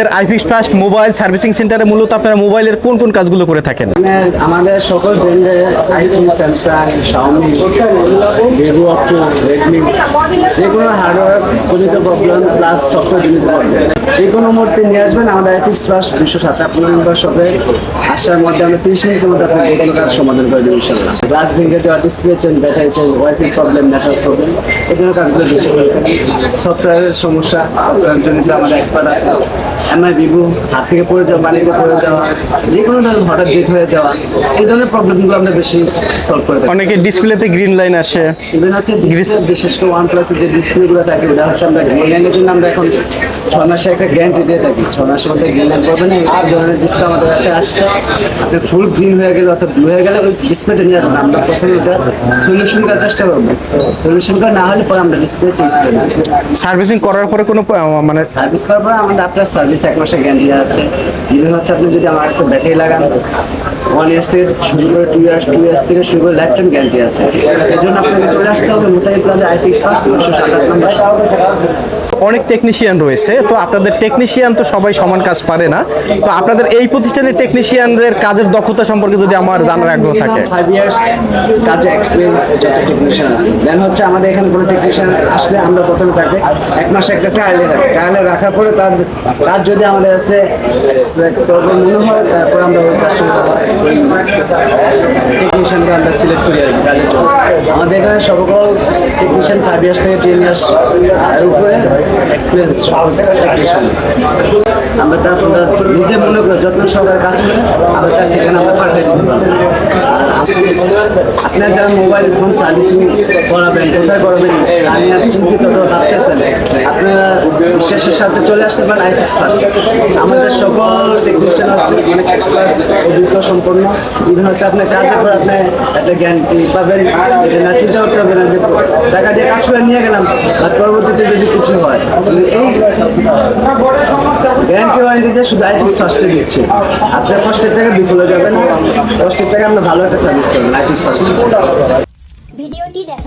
IFix first mobile servicing সেন্টারে মূলত আপনারা মোবাইলের কোন কোন কাজগুলো করে থাকেন? আমাদের সকল ব্র্যান্ডের iPhone, Samsung Xiaomi Vivo Oppo Redmi যে কোনো হার্ডওয়্যার জনিত প্রবলেম প্লাস সফটওয়্যার জনিত যে কোনো মুহূর্তে নিয়ে আসবেন আমাদের আইফিক্স ফার্স্ট দুশো সাত নম্বর শপে আসার মধ্যে আমরা তিরিশ মিনিটের মধ্যে আপনার যে কোনো কাজ সমাধান করে দেবো ইনশাল্লাহ গ্লাস ভেঙে দেওয়া display change battery change wifi problem network problem ধরনের কাজগুলো বেশি করে থাকি। সফটওয়্যারের সমস্যা সফটওয়্যার জনিত আমাদের এক্সপার্ট আছে। এমআই ভিভো হাত থেকে পড়ে যাওয়া পানিতে পড়ে যাওয়া যে কোনো ধরনের হঠাৎ ডেট হয়ে যাওয়া এই ধরনের প্রবলেমগুলো আমরা বেশি সলভ করে থাকি। অনেকে ডিসপ্লেতে গ্রিন লাইন আসে। ইভেন হচ্ছে বিশেষ করে ওয়ান প্লাসের যে ডিসপ্লেগুলো থাকে ওটা হচ্ছে আমরা গ্রিনলাইনের জন্য আমরা এখন ছয় মাসে একটা গ্যারান্টি দিয়ে থাকি। ছয় মাসের মধ্যে গ্রিনলাইন করবেন এই ধরনের ডিসপ্লে আমাদের কাছে আসছে। আপনি ফুল গ্রিন হয়ে গেলে অর্থাৎ ব্লু হয়ে গেলে ওই ডিসপ্লেটা নিয়ে আমরা প্রথমে এটা সলিউশন করার চেষ্টা করব। সলিউশন করা না হলে পরে আমরা ডিসপ্লে চেঞ্জ করি সার্ভিসিং করার পরে কোনো মানে সার্ভিস করার পরে আমাদের আপনার সার্ভিস এক মাসের গ্যারান্টি আছে। ইভেন হচ্ছে আপনি যদি আমার কাছে ব্যাটারি লাগান ওয়ান ইয়ার্স থেকে শুরু করে টু ইয়ার্স টু ইয়ার্স থেকে শুরু করে লাইফ টাইম গ্যারান্টি আছে। এই জন্য আপনাকে চলে আসতে হবে মোতাই প্লাজা আইফিক্স ফার্স্ট সাতাশ নম্বর অনেক টেকনিশিয়ান রয়েছে তো আপনাদের টেকনিশিয়ান তো সবাই সমান কাজ পারে না। তো আপনাদের এই প্রতিষ্ঠানের টেকনিশিয়ানদের কাজের দক্ষতা সম্পর্কে যদি আমার জানার আগ্রহ থাকে। ফাইভ ইয়ার্স কাজে এক্সপিরিয়েন্স যত টেকনিশিয়ান আছে। দেন হচ্ছে আমাদের এখানে কোনো টেকনিশিয়ান আসলে আমরা প্রথমে তাকে এক মাসে একটা ট্রায়ালে রাখি। ট্রায়ালে রাখার পরে তার তার যদি আমাদের কাছে প্রবলেম মনে হয়, তারপর আমরা ওই কাস্টমার টেকনিশিয়ানকে আমরা সিলেক্ট করি আর কাজের আমাদের এখানে সকল টেকনিশিয়ান ফাইভ ইয়ার্স থেকে টেন ইয়ার্স এর উপরে এক্সপিরিয়েন্স টেকনিশিয়ান আমরা তারপর নিজে মনে করে যত্ন সহকারে কাজ করে আমরা তার ঠিকানা আমরা পাঠিয়ে দিতে পারব। আপনার যারা মোবাইল ফোন সার্ভিসিং করাবেন, কোথায় করাবেন, আমি আর চিন্তিত ভাবতেছেন। বিশ্বাসের সাথে চলে আসতে পারেন আইফিক্স ফার্স্ট আমাদের সকল টেকনিশিয়ান হচ্ছে অনেক এক্সপার্ট অভিজ্ঞ সম্পন্ন ইভেন হচ্ছে আপনার কাজের পর আপনি একটা গ্যারান্টি পাবেন এটা না চিন্তা করতে হবে না যে টাকা দিয়ে কাজ করে নিয়ে গেলাম, আর পরবর্তীতে যদি কিছু হয় এই গ্যারান্টি ওয়ারেন্টিতে শুধু আইফিক্স ফার্স্টে দিচ্ছি। আপনার কষ্টের টাকা বিফলে যাবেন কষ্টের টাকা আমরা ভালো একটা সার্ভিস করবেন আইফিক্স ফার্স্টে